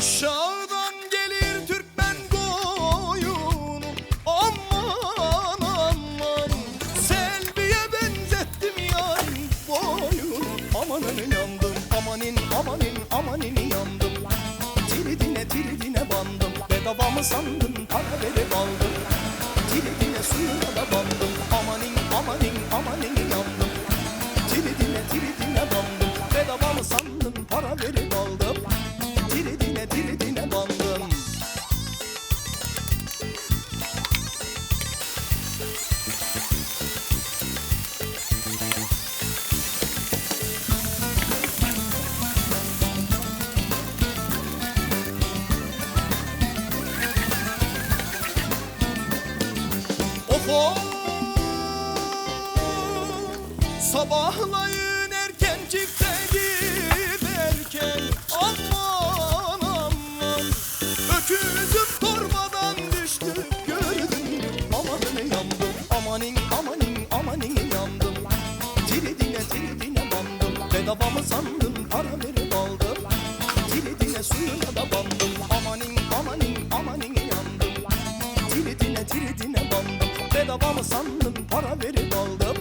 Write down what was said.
Aşağıdan gelir Türkmen koyunu Aman aman. Selviye benzettim yarim boyunu Amanın yandım amanin amanin amanin yandım. Tiridine tiridine bandım. Bedava mı sandın? Para verip aldım Of Sabahlayın erken çifte giderken Aman aman. Öküzüm torbadan düştü gördün mü Amanın yandım amanin amanin amanin yandım. Tiridine tiridine bandım. Bedava mı sandın para verip aldım. Tiridine suyuna da bandım. Amanin amanin amanin yandım. Tiridine tiridine bandım Bedava mı sandın? Para verip aldım.